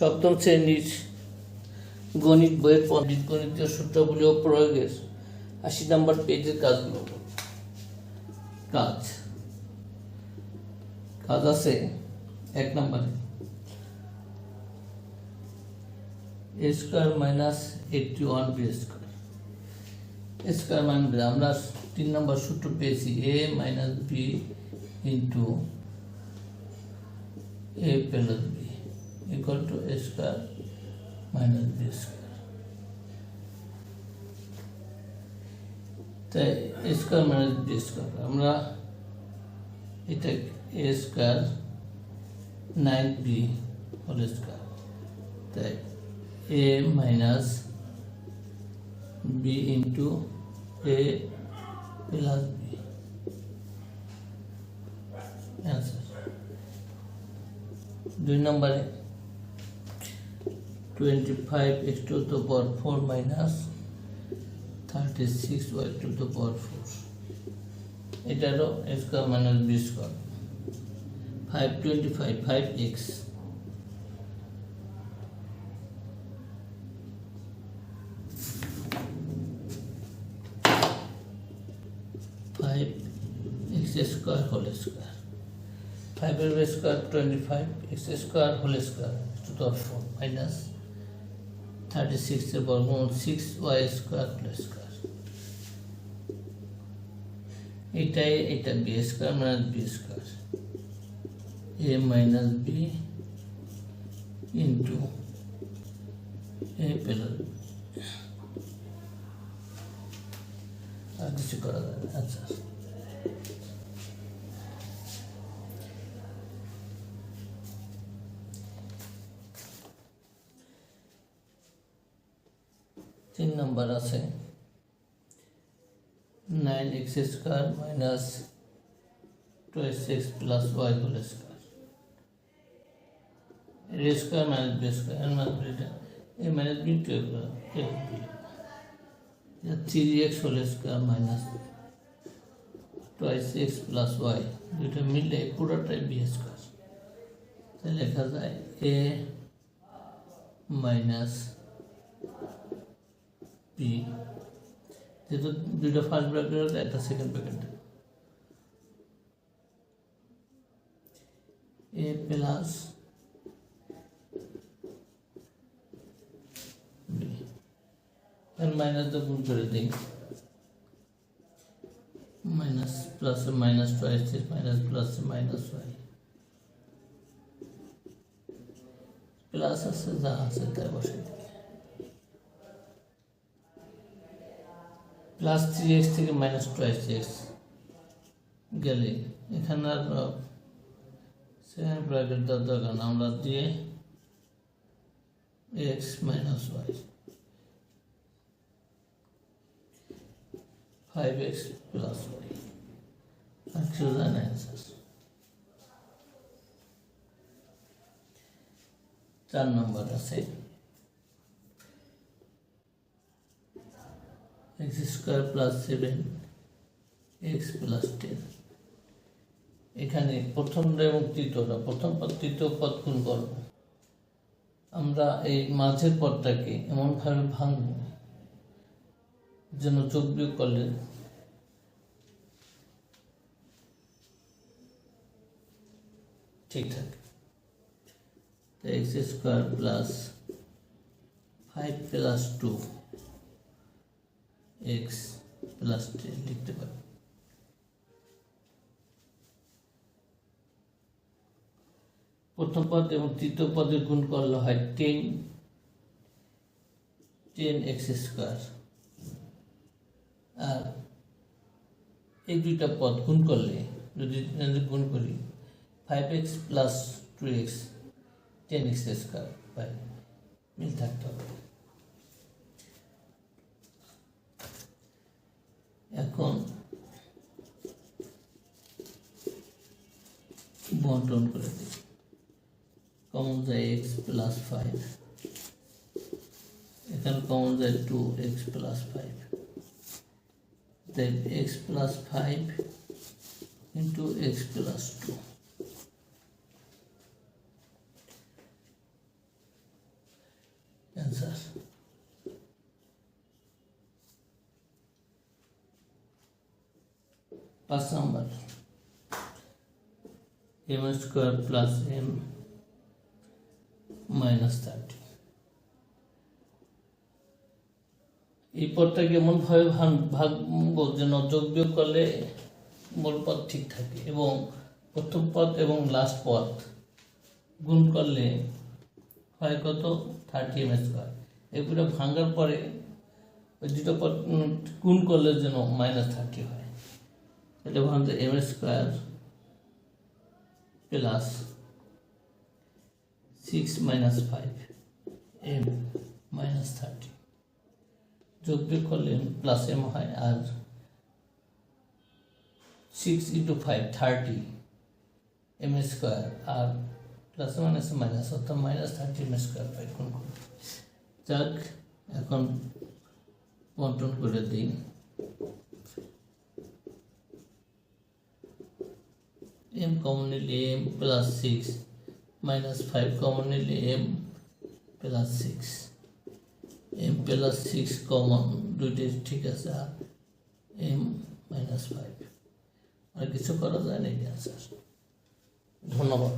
সপ্তম শ্রেণির গণিত বইয়ের পণ্ডিত গণিতীয় সূত্রগুলি ও প্রয়োগের আশি নম্বর পেজের কাজগুলো। কাজ। কাজ আছে এক নম্বরে। A square minus eighty one B square. Square minus আমরা তিন নম্বর সূত্র পেয়েছি, A minus B into A plus B. Equal to A square minus B square তাই A square minus B square আমরা এটা A square nine B whole square তাই A minus B into A plus B answer দুই নম্বরে twenty five X to the power four minus thirty six Y to the power four এটারও square minus B square five twenty five five X square whole square ফাইভের square twenty five X square whole square to the four minus thirty সিক্সের বর্গমূল six Y square whole square এটাই এটা B square minus B square A minus B into A plus আর কিছু করা যাবে আচ্ছা। তিন নম্বর আছে। Nine X square minus twelve six plus Y whole square. A square minus B square, এর minus beta A minus B A three X whole square minus twice X plus Y, দুইটা মিলে পুরোটাই বি স্কোয়ার। তাই লেখা যায় a minus B যেহেতু দুইটা first bracket হলে একটা second bracket A plus B এর মাইনাস তো গুণ করে দিই মাইনাস প্লাস মাইনাস টু আসছে minus plus minus Y plus আছে যা আছে তাই বসে দিই প্লাস থ্রি এক্স থেকে মাইনাস টু আসছে এক্স গেলে এখানে আর সেকেন্ড ব্র্যাকেট দেওয়ার দরকার না। আমরা দিয়ে X minus Y five X plus Y R choose an answer চার নম্বর আছে X square plus seven X plus ten এখানে প্রথমটা এবং তৃতীয়টা প্রথম পদ, তৃতীয় পদ গুণ করব। আমরা এই মাঝের পদটাকে এমনভাবে ভাঙব, যেন যোগ বিয়োগ করলে ঠিক থাকে। X square plus five plus two X plus ten লিখতে পারি। প্রথম পদ এবং তৃতীয় পদের গুণ করলে হয় টেন টেন এক্স স্কোয়ার আর এই দুইটা পদ গুণ করলে, যদি গুণ করি five X plus two X ten X square পাই মিল থাকতে হবে এখন বন্টন করে দিই। কমন যায় এক্স প্লাস ফাইভ এখানে কমন যায় two X plus five then x plus 5 into x plus 2 answer পাঁচ number M square plus M minus thirty এই পদটাকে এমনভাবে ভাগ ভাগবো যেন যোগ বিয়োগ করলে মূল পদ ঠিক থাকে এবং প্রথম পদ এবং লাস্ট পদ গুণ করলে হয় কত? থার্টি এম স্কোয়ার এগুলো ভাঙার পরে ওই দুটো পদ গুণ করলে যেন মাইনাস থার্টি হয়। এটা ভাঙতে M square plus six minus five M minus thirty যোগ বিয়োগ করলে প্লাস এম হয় আর six into five thirty M square আর প্লাস মাইনাস মাইনাস অর্থাৎ মাইনাস থার্টি এম স্কোয়ার পাই কোন যাক, এখন বন্টন করে দিই। কমন নিলে M plus six minus five common নিলে M plus six M plus six common দুইটি ঠিক আছে, আর এম মাইনাস ফাইভ আর কিছু করা যায় না অ্যান্সার ধন্যবাদ।